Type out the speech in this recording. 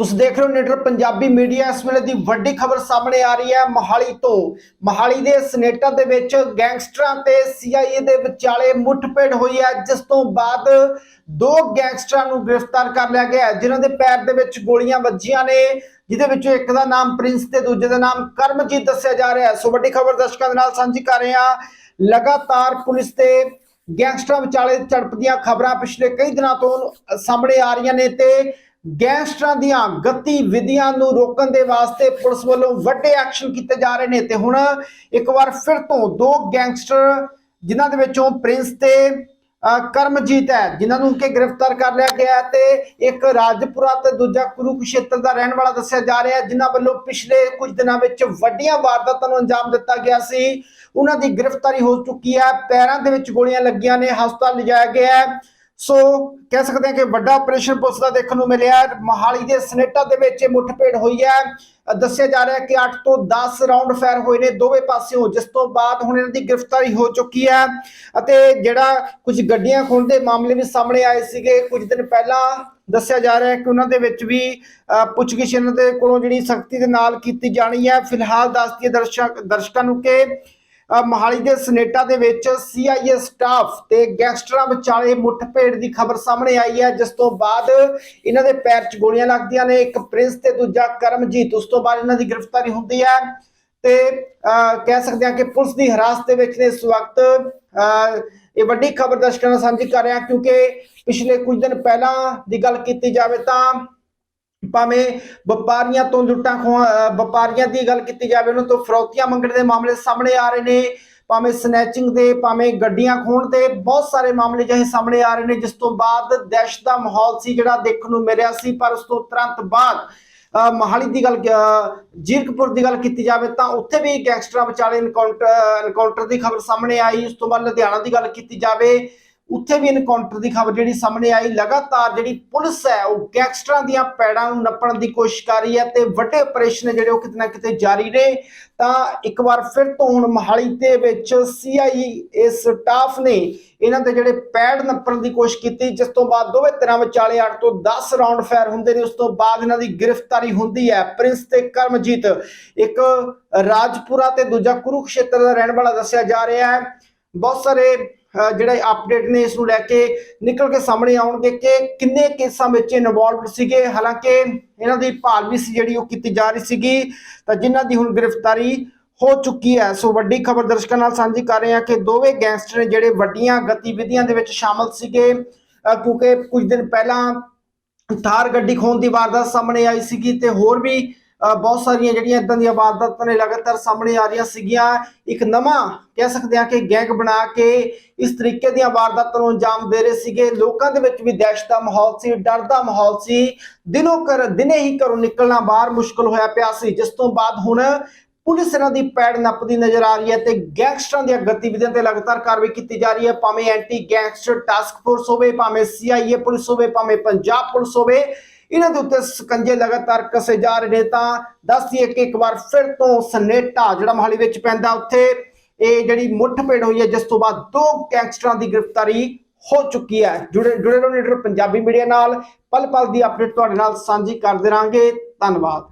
ਤੁਸੀਂ ਦੇਖ ਰਹੇ ਹੋ ਨੀਡਰ ਪੰਜਾਬੀ ਮੀਡੀਆ। ਇਸ ਵੇਲੇ ਦੀ ਵੱਡੀ ਖਬਰ ਸਾਹਮਣੇ ਆ ਰਹੀ ਹੈ ਮੋਹਾਲੀ ਤੋਂ। ਮੋਹਾਲੀ ਦੇ ਸਨੇਟਾ ਦੇ ਵਿੱਚ ਗੈਂਗਸਟਰਾਂ ਤੇ ਸੀਆਈਏ ਦੇ ਵਿਚਾਲੇ ਮੁੱਠਭੇੜ ਹੋਈ ਹੈ ਜਿਸ ਤੋਂ ਬਾਅਦ ਦੋ ਗੈਂਗਸਟਰਾਂ ਨੂੰ ਗ੍ਰਿਫਤਾਰ ਕਰ ਲਿਆ ਗਿਆ ਹੈ, ਜਿਨ੍ਹਾਂ ਦੇ ਪੈਰ ਦੇ ਵਿੱਚ ਗੋਲੀਆਂ ਵੱਜੀਆਂ ਨੇ ਜਿਹਦੇ ਵਿੱਚੋਂ ਇੱਕ ਦਾ ਨਾਮ ਪ੍ਰਿੰਸ ਤੇ ਦੂਜੇ ਦਾ ਨਾਮ ਕਰਮਜੀਤ ਦੱਸਿਆ ਜਾ ਰਿਹਾ ਹੈ। ਸੋ ਵੱਡੀ ਖਬਰ ਦਰਸ਼ਕਾਂ ਦੇ ਨਾਲ ਸਾਂਝੀ ਕਰ ਰਹੇ ਹਾਂ। ਲਗਾਤਾਰ ਪੁਲਿਸ ਤੇ ਗੈਂਗਸਟਰਾਂ ਵਿਚਾਲੇ ਝੜਪ ਦੀਆਂ ਖਬਰਾਂ ਪਿਛਲੇ ਕਈ ਦਿਨਾਂ ਤੋਂ ਸਾਹਮਣੇ ਆ ਰਹੀਆਂ ਨੇ ਤੇ ਗੈਂਗਸਟਰਾਂ ਦੀਆਂ ਗਤੀਵਿਧੀਆਂ ਨੂੰ ਰੋਕਣ ਦੇ ਵਾਸਤੇ ਪੁਲਿਸ ਵੱਲੋਂ ਵੱਡੇ ਐਕਸ਼ਨ ਕੀਤੇ ਜਾ ਰਹੇ ਨੇ ਤੇ ਹੁਣ ਇੱਕ ਵਾਰ ਫਿਰ ਤੋਂ ਦੋ ਗੈਂਗਸਟਰ ਜਿਨ੍ਹਾਂ ਦੇ ਵਿੱਚੋਂ ਪ੍ਰਿੰਸ ਤੇ ਕਰਮਜੀਤ ਹੈ, ਜਿਨ੍ਹਾਂ ਨੂੰ ਕਿ ਗ੍ਰਿਫਤਾਰ ਕਰ ਲਿਆ ਗਿਆ ਹੈ ਤੇ ਇੱਕ ਰਾਜਪੁਰਾ ਤੇ ਦੂਜਾ ਕੁਰੂਕਸ਼ੇਤਰ ਦਾ ਰਹਿਣ ਵਾਲਾ ਦੱਸਿਆ ਜਾ ਰਿਹਾ ਹੈ, ਜਿਨ੍ਹਾਂ ਵੱਲੋਂ ਪਿਛਲੇ ਕੁਝ ਦਿਨਾਂ ਵਿੱਚ ਵੱਡੀਆਂ ਵਾਰਦਾਤਾਂ ਨੂੰ ਅੰਜਾਮ ਦਿੱਤਾ ਗਿਆ ਸੀ। ਉਹਨਾਂ ਦੀ ਗ੍ਰਿਫਤਾਰੀ ਹੋ ਚੁੱਕੀ ਹੈ, ਪੈਰਾਂ ਦੇ ਵਿੱਚ ਗੋਲੀਆਂ ਲੱਗੀਆਂ ਨੇ, ਹਸਪਤਾਲ ਲਿਜਾਇਆ ਗਿਆ ਹੈ। ਸੋ ਕਹਿ ਸਕਦੇ ਹਾਂ ਕਿ ਵੱਡਾ ਆਪਰੇਸ਼ਨ ਪੁਲਿਸ ਦਾ ਦੇਖਣ ਨੂੰ ਮਿਲਿਆ ਹੈ। ਮੋਹਾਲੀ ਦੇ ਸਨੇਟਾ ਦੇ ਵਿੱਚ ਇਹ ਮੁੱਠਭੇੜ ਹੋਈ ਹੈ। ਦੱਸਿਆ ਜਾ ਰਿਹਾ ਹੈ ਕਿ 8 ਤੋਂ 10 ਰਾਉਂਡ ਫਾਇਰ ਹੋਏ ਨੇ ਦੋਵੇਂ ਪਾਸਿਓਂ ਜਿਸ ਤੋਂ ਬਾਅਦ ਹੁਣ ਇਹਨਾਂ ਦੀ ਗ੍ਰਿਫਤਾਰੀ ਹੋ ਚੁੱਕੀ ਹੈ। ਅਤੇ ਜਿਹੜਾ ਕੁਝ ਗੱਡੀਆਂ ਖੋਣ ਦੇ ਮਾਮਲੇ ਵੀ ਸਾਹਮਣੇ ਆਏ ਸੀਗੇ। ਕੁਝ ਦਿਨ ਪਹਿਲਾਂ ਦੱਸਿਆ ਜਾ ਰਿਹਾ ਹੈ ਕਿ ਉਹਨਾਂ ਦੇ ਵਿੱਚ ਵੀ ਅ, ਪੁੱਛਗਿੱਛ ਇਹਨਾਂ ਦੇ ਕੋਲੋਂ ਜਿਹੜੀ ਸਖਤੀ ਦੇ ਨਾਲ ਕੀਤੀ ਜਾਣੀ ਹੈ। ਫਿਲਹਾਲ ਦੱਸਦੀ ਹੈ ਦਰਸ਼ਕ ਦਰਸ਼ਕਾਂ ਨੂੰ ਕਿ ਮੋਹਾਲੀ ਦੇ ਸਨੇਟਾ ਦੇ ਵਿੱਚ ਸੀਆਈਏ ਸਟਾਫ ਤੇ ਗੈਂਗਸਟਰਾਂ ਵਿਚਾਲੇ ਮੁੱਠਭੇੜ ਦੀ ਖਬਰ ਸਾਹਮਣੇ ਆਈ ਹੈ ਜਿਸ ਤੋਂ ਬਾਅਦ ਇਹਨਾਂ ਦੇ ਪੈਰ 'ਚ ਗੋਲੀਆਂ ਲੱਗਦੀਆਂ ਨੇ। ਇੱਕ ਪ੍ਰਿੰਸ ਤੇ ਦੂਜਾ ਕਰਮਜੀਤ ਉਸ ਤੋਂ ਬਾਅਦ ਇਹਨਾਂ ਦੀ ਗ੍ਰਿਫਤਾਰੀ ਹੁੰਦੀ ਹੈ ਤੇ ਅ, ਕਹਿ ਸਕਦੇ ਹਾਂ ਕਿ ਪੁਲਿਸ ਦੀ ਹਿਰਾਸਤ ਦੇ ਵਿੱਚ ਨੇ ਇਸ ਵਕਤ ਅ, ਇਹ ਵੱਡੀ ਖਬਰ ਦਰਸ਼ਕਾਂ ਨਾਲ ਸਾਂਝੀ ਕਰ ਰਿਹਾ ਕਿਉਂਕਿ ਪਿਛਲੇ ਕੁਝ ਦਿਨ ਪਹਿਲਾਂ ਦੀ ਗੱਲ ਕੀਤੀ ਜਾਵੇ ਤਾਂ ਭਾਵੇਂ ਵਪਾਰੀਆਂ ਤੋਂ ਲੁੱਟਾਂ ਖੋਹਾਂ ਵਪਾਰੀਆਂ ਦੀ ਗੱਲ ਕੀਤੀ ਜਾਵੇ, ਉਹਨਾਂ ਤੋਂ ਫਰੌਤੀਆਂ ਮੰਗਣ ਦੇ ਮਾਮਲੇ ਸਾਹਮਣੇ ਆ ਰਹੇ ਨੇ, ਭਾਵੇਂ ਸਨੈਚਿੰਗ ਦੇ, ਭਾਵੇਂ ਗੱਡੀਆਂ ਖੋਣ ਦੇ ਬਹੁਤ ਸਾਰੇ ਮਾਮਲੇ ਜਿਹੇ ਸਾਹਮਣੇ ਆ ਰਹੇ ਨੇ, ਜਿਸ ਤੋਂ ਬਾਅਦ ਦਹਿਸ਼ਤ ਦਾ ਮਾਹੌਲ ਸੀ ਜਿਹੜਾ ਦੇਖਣ ਨੂੰ ਮਿਲਿਆ ਸੀ, ਪਰ ਉਸ ਤੋਂ ਤੁਰੰਤ ਬਾਅਦ, ਅਹ ਮੋਹਾਲੀ ਦੀ ਗੱਲ ਜੀਰਕਪੁਰ ਦੀ ਗੱਲ ਕੀਤੀ ਜਾਵੇ ਤਾਂ ਉੱਥੇ ਵੀ ਗੈਂਗਸਟਰਾਂ ਵਿਚਾਲੇ ਇਨਕਾਊਂਟਰ ਇਨਕਾਊਂਟਰ ਦੀ ਖਬਰ ਸਾਹਮਣੇ ਆਈ, ਉਸ ਤੋਂ ਬਾਅਦ ਲੁਧਿਆਣਾ ਦੀ ਗੱਲ ਕੀਤੀ ਜਾਵੇ ਉੱਥੇ ਵੀ ਇਨਕਾਊਂਟਰ ਦੀ ਖਬਰ ਜਿਹੜੀ ਸਾਹਮਣੇ ਆਈ। ਲਗਾਤਾਰ ਜਿਹੜੀ ਪੁਲਿਸ ਹੈ, ਉਹ ਗੈਂਗਸਟਰਾਂ ਦੀਆਂ ਪੈੜਾਂ ਨੂੰ ਨੱਪਣ ਦੀ ਕੋਸ਼ਿਸ਼ ਕਰ ਰਹੀ ਹੈ ਤੇ ਵੱਡੇ ਆਪਰੇਸ਼ਨ ਜਿਹੜੇ ਉਹ ਕਿਤੇ ਨਾ ਕਿਤੇ ਜਾਰੀ ਨੇ। ਤਾਂ ਇੱਕ ਵਾਰ ਫਿਰ ਤੋਂ ਹੁਣ ਮੋਹਾਲੀ ਦੇ ਵਿੱਚ ਸੀਆਈ ਇਸ ਸਟਾਫ ਨੇ ਇਹਨਾਂ ਦੇ ਜਿਹੜੇ ਪੈੜ ਨੱਪਣ ਦੀ ਕੋਸ਼ਿਸ਼ ਕੀਤੀ, ਜਿਸ ਤੋਂ ਬਾਅਦ ਦੋਵੇਂ ਧਿਰਾਂ ਵਿਚਾਲੇ 8 ਤੋਂ 10 ਰਾਉਂਡ ਫਾਇਰ ਹੁੰਦੇ ਨੇ। ਉਸ ਤੋਂ ਬਾਅਦ ਇਹਨਾਂ ਦੀ ਗ੍ਰਿਫਤਾਰੀ ਹੁੰਦੀ ਹੈ। ਪ੍ਰਿੰਸ ਤੇ ਕਰਮਜੀਤ, ਇੱਕ ਰਾਜਪੁਰਾ ਤੇ ਦੂਜਾ ਕੁਰੂਕਸ਼ੇਤਰ ਦਾ ਰਹਿਣ ਵਾਲਾ ਦੱਸਿਆ ਜਾ ਰਿਹਾ ਹੈ। ਬਹੁਤ ਸਾਰੇ ਜਿਹੜੇ ਅਪਡੇਟ ਨੇ ਇਸ ਨੂੰ ਲੈ ਕੇ ਨਿਕਲ ਕੇ ਸਾਹਮਣੇ ਆਉਣਗੇ ਕਿ ਕਿੰਨੇ ਕੇਸਾਂ ਵਿੱਚ ਇਨਵੋਲਵਡ ਸੀਗੇ। ਹਾਲਾਂਕਿ ਇਹਨਾਂ ਦੀ ਭਾਲ ਵੀ ਸੀ ਜਿਹੜੀ ਉਹ ਕੀਤੀ ਜਾ ਰਹੀ ਸੀਗੀ। ਤਾਂ ਜਿਨ੍ਹਾਂ ਦੀ ਹੁਣ ਗ੍ਰਿਫਤਾਰੀ ਹੋ ਚੁੱਕੀ ਹੈ। ਸੋ ਵੱਡੀ ਖਬਰ ਦਰਸ਼ਕਾਂ ਨਾਲ ਸਾਂਝੀ ਕਰ ਰਹੇ ਹਾਂ ਕਿ ਦੋਵੇਂ ਗੈਂਗਸਟਰ ਨੇ ਜਿਹੜੇ ਵੱਡੀਆਂ ਗਤੀਵਿਧੀਆਂ ਦੇ ਵਿੱਚ ਸ਼ਾਮਲ ਸੀਗੇ ਕਿਉਂਕਿ ਕੁਝ ਦਿਨ ਪਹਿਲਾਂ ਥਾਰ ਗੱਡੀ ਖੋਣ ਦੀ ਵਾਰਦਾਤ ਸਾਹਮਣੇ ਆਈ ਸੀਗੀ ਤੇ ਹੋਰ ਵੀ ਬਹੁਤ ਸਾਰੀਆਂ ਜਿਹੜੀਆਂ ਇਦਾਂ ਦੀਆਂ ਵਾਰਦਾਤਾਂ ਨੇ ਲਗਾਤਾਰ ਸਾਹਮਣੇ ਆ ਰਹੀਆਂ ਸੀਗੀਆਂ। ਇੱਕ ਨਵਾਂ ਕਹਿ ਸਕਦੇ ਹਾਂ ਕਿ ਗੈਂਗ ਬਣਾ ਕੇ ਇਸ ਤਰੀਕੇ ਦੀਆਂ ਵਾਰਦਾਤਾਂ ਨੂੰ ਅੰਜਾਮ ਦੇ ਰਹੇ ਸੀਗੇ। ਲੋਕਾਂ ਦੇ ਵਿੱਚ ਵੀ ਦਹਿਸ਼ਤ ਦਾ ਮਾਹੌਲ ਸੀ, ਡਰ ਦਾ ਮਾਹੌਲ ਸੀ। ਦਿਨੋਂ ਕਰ ਦਿਨੇ ਹੀ ਘਰੋਂ ਨਿਕਲਣਾ ਬਾਹਰ ਮੁਸ਼ਕਲ ਹੋਇਆ ਪਿਆ ਸੀ। ਜਿਸ ਤੋਂ ਬਾਅਦ ਹੁਣ ਪੁਲਿਸ ਇਹਨਾਂ ਦੀ ਪੈੜ ਨੱਪਦੀ ਨਜ਼ਰ ਆ ਰਹੀ ਹੈ ਤੇ ਗੈਂਗਸਟਰਾਂ ਦੀਆਂ ਗਤੀਵਿਧੀਆਂ ਤੇ ਲਗਾਤਾਰ ਕਾਰਵਾਈ ਕੀਤੀ ਜਾ ਰਹੀ ਹੈ। ਭਾਵੇਂ ਐਂਟੀ ਗੈਂਗਸਟਰ ਟਾਸਕ ਫੋਰਸ ਹੋਵੇ, ਭਾਵੇਂ ਸੀਆਈਏ ਪੁਲਿਸ ਹੋਵੇ, ਭਾਵੇਂ ਪੰਜਾਬ ਪੁਲਿਸ ਹੋਵੇ ਇਹਨਾਂ ਦੇ ਉੱਤੇ ਸਕੰਜੇ ਲਗਾਤਾਰ ਕਸੇ ਜਾ ਰਹੇ ਨੇ ਤਾਂ ਦੱਸ ਦਈਏ ਕਿ ਇੱਕ ਵਾਰ ਫਿਰ ਤੋਂ ਸਨੇਟਾ ਜਿਹੜਾ ਮੋਹਾਲੀ ਵਿੱਚ ਪੈਂਦਾ ਉੱਥੇ ਇਹ ਜਿਹੜੀ ਮੁੱਠਭੇੜ ਹੋਈ ਹੈ, ਜਿਸ ਤੋਂ ਬਾਅਦ ਦੋ ਗੈਂਗਸਟਰਾਂ ਦੀ ਗ੍ਰਿਫਤਾਰੀ ਹੋ ਚੁੱਕੀ ਹੈ। ਜੁੜੇ ਜੁੜੇ ਰਹੋ ਨੀਡਰ ਪੰਜਾਬੀ ਮੀਡੀਆ ਨਾਲ। ਪਲ ਪਲ ਦੀ ਅਪਡੇਟ ਤੁਹਾਡੇ ਨਾਲ ਸਾਂਝੀ ਕਰਦੇ ਰਾਂਗੇ। ਧੰਨਵਾਦ।